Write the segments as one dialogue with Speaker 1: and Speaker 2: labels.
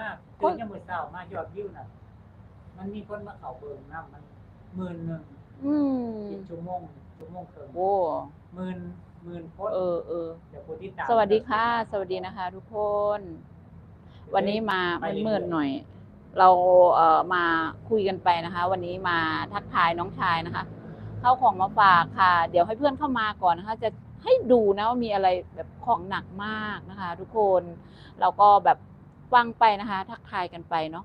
Speaker 1: มากตื่นยังมื้อเช้ามายอดวิวน่ะ มันมีคนมาเข้าเบิ่งนํมันหมื่นหนึง
Speaker 2: อืม
Speaker 1: สิบชั่วโมงชั่วโมงครึ่ง
Speaker 2: โอ้
Speaker 1: หมื่นหมื่นคน
Speaker 2: เออเออ
Speaker 1: เดี๋ยวผู้ที่ตาม
Speaker 2: สวัสดีค่ะ สวัสดีนะคะ ทุกคน วันนี้มา
Speaker 1: ไปเรื่อยๆ
Speaker 2: มืดๆหน่อย เราเอ่อมาคุยกันไปนะคะ วันนี้มาทักทายน้องชายนะคะ เข้าของมาฝากค่ะ เดี๋ยวให้เพื่อนเข้ามาก่อนนะคะ จะให้ดูนะว่ามีอะไรแบบของหนักมากนะคะ ทุกคน เราก็แบบ ฟังไปนะคะ ทักทายกันไปเนาะ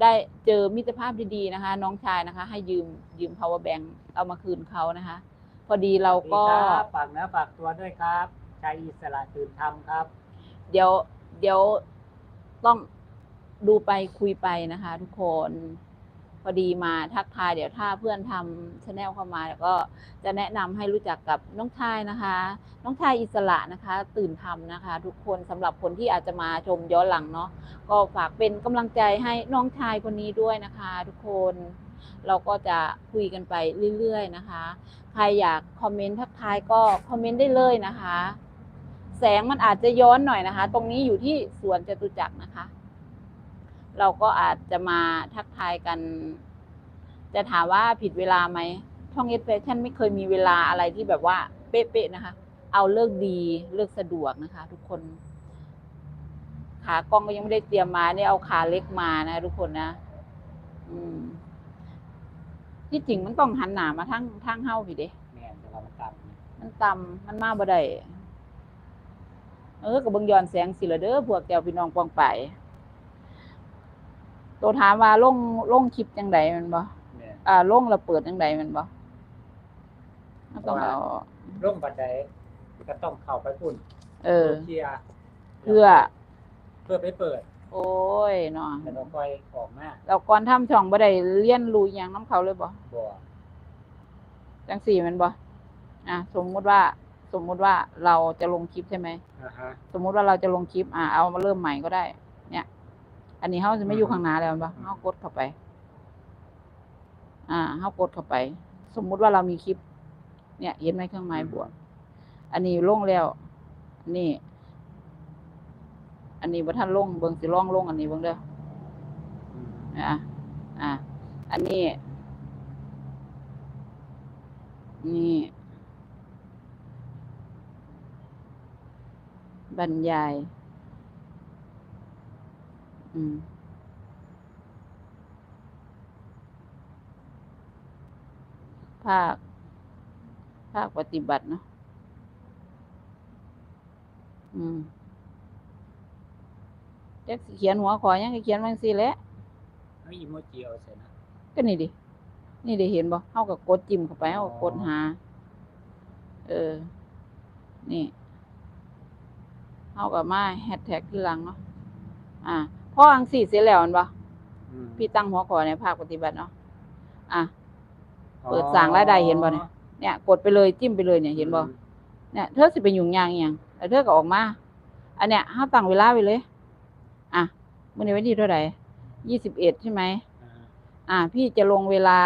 Speaker 2: ได้เจอมิตรภาพดีๆนะคะ น้องชายนะคะ ให้ยืมยืม power bank เอามาคืนเขานะคะ พอดีเราก็
Speaker 1: สวัสดีครับฝากเนื้อฝากตัวด้วยครับชายอิสระตื่นธรรมครับ
Speaker 2: เดี๋ยวเดี๋ยวต้องดูไปคุยไปนะคะ ทุกคนพ อดีมาทักทายเดี๋ยวถ้าเพื่อนทำชาแนลเข้ามาเดี๋ยวก็จะแนะนำให้รู้จักกับน้องชายนะคะ น้องชายอิสระนะคะ ตื่นทำนะคะ ทุกคนสำหรับคนที่อาจจะมาชมย้อนหลังเนาะก็ฝากเป็นกำลังใจให้น้องชายคนนี้ด้วยนะคะ ทุกคนเราก็จะคุยกันไปเรื่อยๆนะคะ ใครอยากคอมเมนต์ทักทายก็คอมเมนต์ได้เลยนะคะ แสงมันอาจจะย้อนหน่อยนะคะ ตรงนี้อยู่ที่สวนจตุจักรนะคะ เราก็อาจจะมาทักทายกัน จะถามว่าผิดเวลาไหมช่องเอสแฟชั่นไม่เคยมีเวลาอะไรที่แบบว่า เป๊ะๆนะคะ เอาเลิกดีเลิกสะดวกนะคะ ทุกคน ขากล้องก็ยังไม่ได้เตรียมมาเนี่ยเอาขาเล็กมานะ ทุกคนนะอืม ที่จริงมันต้องหันหน้ามาทั้งทั้งเฮ้าพี่เด้
Speaker 1: แม่นแต่ว่ามันต่ำ
Speaker 2: มันต่ำมันมาบ่ได้เออกับเบิ่งย้อนแสงสิละเด้อพวกแก้วพี่น้องปองไปาย ตัวถามว่าลงลงคลิปจังใดแมันบ่
Speaker 1: แม่น
Speaker 2: อ่าลงแล้วเปิดจังใดแมันบ่มันต้องเอา
Speaker 1: ร่มปัจจัยก็ต้องเข้าไปปุ่น
Speaker 2: เออ
Speaker 1: เคลียร์
Speaker 2: เพื่อ
Speaker 1: เพื่อไปเปิด
Speaker 2: โอ้ยเนาะ
Speaker 1: แต่เราปล่อยของมา
Speaker 2: เราก่อนทำช่องบ่ได้เรียนรู้อิหยังนํเขาเลยบ่
Speaker 1: บ่
Speaker 2: จังสี่แมันบ่อะสมมุติว่าสมมุติว่าเราจะลงคลิปใช่ไหม
Speaker 1: อ่าฮะ
Speaker 2: สมมุติว่าเราจะลงคลิป อ่าเอามาเริ่มใหม่ก็ได้เนี่ย อันนี้เขาจะไม่อยู่
Speaker 1: อืม
Speaker 2: ข้างหน้าแล้วแม่นปะ
Speaker 1: อืม
Speaker 2: เขากดเข้าไป อ่าเขากดเข้าไป สมมุติว่าเรามีคลิป เนี่ยเห็นไหมเครื่องหมายบวกอันนี้ลงแล้วอันนี้อันนี้บ่ท่านลงเบิ่งสิล่องลงอันนี้เบิ่งเด้อ
Speaker 1: อืม
Speaker 2: อะอะอันนี้ นี่บรรยาย อืมภาค ภาคปฏิบัติเนาะอืมจักสิเขียนหัวขอหยังก็เขียนบางสิแหละ
Speaker 1: เอาอีโมจิเอาใส่นะ
Speaker 2: ก็นี่ดิ นี่ได้เห็นบ่เฮาก็กดจิ้มเข้าไปเฮาก็กดหา เออ นี่เฮาก็มาแฮชแท็กที่หลังเนาะอ่า พออังสีเสร็จแล้วแม่นบ่
Speaker 1: อืม
Speaker 2: พี่ตั้งหัวข้อในภาคปฏิบัติเนาะอะ เปิดสร้างรายได้เห็นบ่เนี่ยเนี่ย กดไปเลยจิ้มไปเลยเนี่ยเห็นบ่เนี่ยเธอสิไปยุ่งยากอหย่างแล้วเธอก็ออกมาอันเนี้ยเฮาตั้งเวลาไว้เลย อะมื้อนี้วันที่เท่าไหร่21ใช่ไหม
Speaker 1: อ่า
Speaker 2: อ่า พี่จะลงเวลา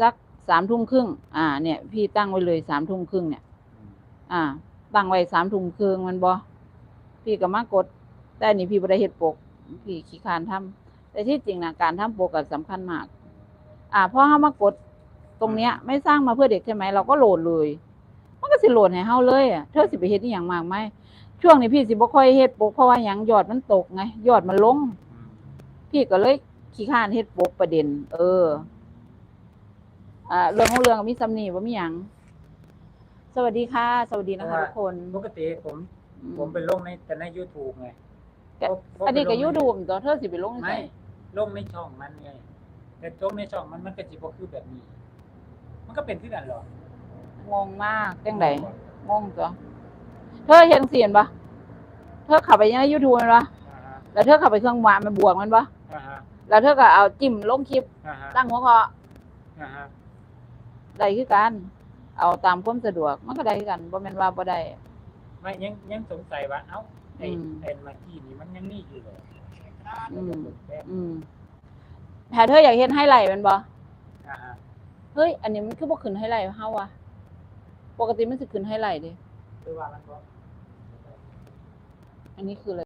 Speaker 2: สักสามทุ่มครึ่งอ่า เนี่ย พี่ตั้งไว้เลยสามทุ่มครึ่งเนี่ย
Speaker 1: อืม
Speaker 2: อ่า ตั้งไว้สามทุ่มครึ่งมันบอพี่ก็มากด แต่อันนี่พี่บ่ได้เฮ็ดปก พี่ขี้คร้านทำแต่ที่จริงนะการทำปกก็สำคัญมาก อ่าพอเฮามากดตรงเนี้ย ไม่สร้างมาเพื่อเด็กใช่ไหมเราก็โหลดเลย มันก็สิโหลดให้เฮาเลยอะเธอสิไปเฮ็ดอีหยังมากไหมช่วงนี้พี่สิบ่ค่อยเฮ็ดปกเพราะว่าหยังยอดมันตกไงยอดมันลง
Speaker 1: อืม
Speaker 2: พี่ก็เลยขี้ข้านเฮ็ดปกประเด็น เออ อ่าเรื่องของเรื่องมีซ้ำนี่บ่มีหยังสวัสดีค่ะ สวัสดีนะคะทุกคน
Speaker 1: ปกติผม
Speaker 2: อื
Speaker 1: ผมไปลงในแต่ใน YouTube ไง
Speaker 2: แต่
Speaker 1: เพราะเพราะ
Speaker 2: อันนี้ก็
Speaker 1: ไปลงใน
Speaker 2: ยูทูบตัวเธอสิไปลง
Speaker 1: ไม่
Speaker 2: ใส่
Speaker 1: ลงในช่องมันไงแต่ลงในช่องมันมันก็สิบ่คือแบบนี้ มันก็เป็นคือกันหรอก
Speaker 2: งงมากจังไดงงตัวเธอเห็นเสียนปะเธอเขับไปยังยูทูบมันปะ
Speaker 1: อ่าฮะ
Speaker 2: แล้วเธอเขับไปเครื่องหวานมันบวกมันปะ
Speaker 1: อ่าฮะ
Speaker 2: แล้วเธอก็เอาจิ้มลงคลิป
Speaker 1: อ่าฮะ
Speaker 2: ตั้งหัวข้อ
Speaker 1: อ่าฮะ
Speaker 2: ได้คือกัน เอาตามความสะดวกมันก็ได้คือกันบ่แม่นว่าบ่ได้
Speaker 1: ไม่ยังยังสงสัยว่าเอ้า ไอ้
Speaker 2: อืม
Speaker 1: ไอ้มาที่นี่มันยังนี่อยู่เลย
Speaker 2: อืม
Speaker 1: แป๊บ
Speaker 2: อืมถ้าเธออยากเห็นไฮไลท์มันบ่
Speaker 1: อ่าฮะ
Speaker 2: เฮ้ย อันนี้มันคือบ่ขึ้นไฮไลท์เฮาวะปกติมันสิขึ้นไฮไลท์เด้
Speaker 1: คือว่ามันบ่
Speaker 2: อันนี้คืออะไร